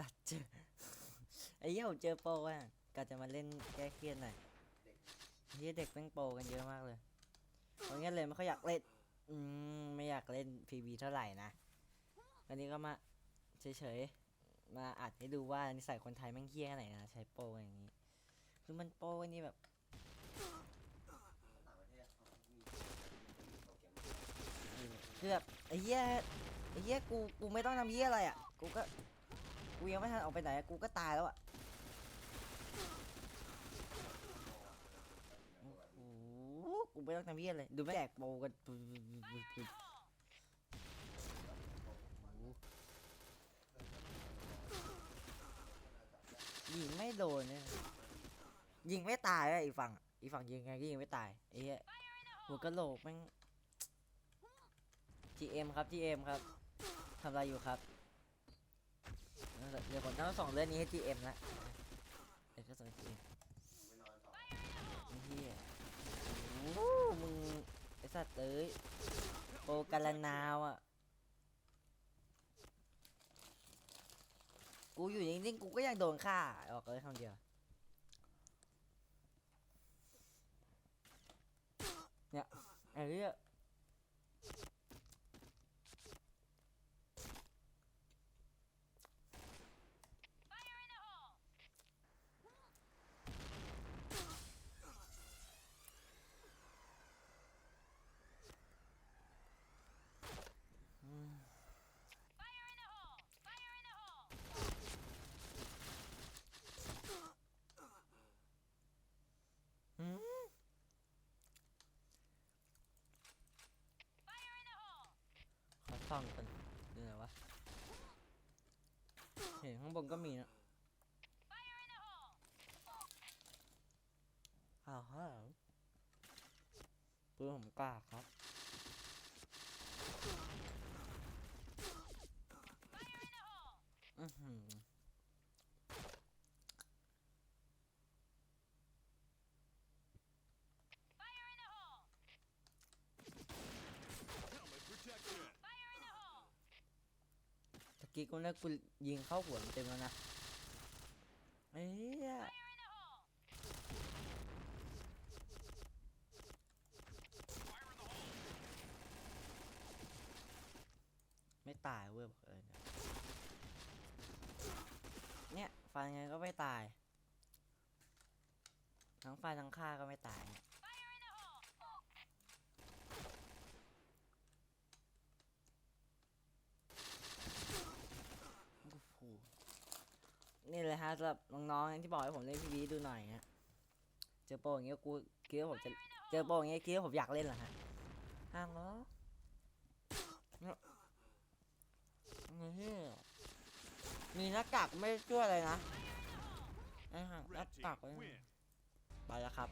สัตว์เจอไอ้เหี้ยผมเจอโปรอะก็จะมาเล่นแก้เครียดหน่อยเฮียเด็กแม่งโปรกันเยอะมากเลยเพราะงั้นเลยไม่ค่อยอยากเล่น อืมไม่อยากเล่นพีบีเท่าไหร่นะวันนี้ก็มาเฉยๆมาอัดให้ดูว่านิสัยคนไทยแม่งเฮี้ยขนาดไหนนะใช้โปรอย่างนี้ คือมันโปรนี่แบบเทศเขามีโปรแกรมคือแบบไอ้เหี้ยไอ้เหี้ยกูกูไม่ต้องทำเหี้ยอะไรอะกูก็ กูยังไม่ทันออกไปไหนอะกูก็ตายแล้วอะโอ้โหกูไม่ต้องทำเหี้ยเลย ดูไม่แตกโปกันยิงไม่โดนเนี่ยยิงไม่ตายอะอีกฝั่งอะอีกฝั่งยิงไงก็ยิงไม่ตายไอ้เหี้ยหัวกะโหลกแม่ง GM ครับ GM ครับทำอะไรอยู่ครับ เดี๋ยวผมต้องส่งเรื่องนี้ให้ GM ละเดี๋ยวก็ส่งให้ GM ไม่นอนต่อไอ้เฮียโอ้มึงไอสัตว์เอ้ยโปกาลนาวอะ กูอยู่นิ่งๆ กูก็ยังโดนฆ่า ออกเลยคำเดียว เนี่ยไอ้เรื่อง หืม ซ่องกันดูหน่อยวะเห็นข้างบนก็มีนะอ้าวฮะปืนผมกล้าครับ อือหือ Helmet protection. ตะ กี้กูนึกกูยิงเข้าหัวเต็มแล้วนะเอ้ยไม่ตายเว้ยบอกเลยเนี่ยเนี่ยฟันไงก็ไม่ตาย ทั้งฟันทั้งฆ่าก็ไม่ตายเนี่ยโอ้โห นี่เลยฮะสำหรับน้องๆที่บอกให้ผมเล่นพีวีดูหน่อยฮะเจอโปรอย่างเงี้ยกูคิดว่าผมจะเจอโปรอย่างเงี้ยคิดว่าผมอยากเล่นเหรอฮะห้างเหรอเนี่ยมีหน้ากากไม่ช่วยอะไรนะไอ้ห่างหน้ากากไว้ win. ไปแล้วครับ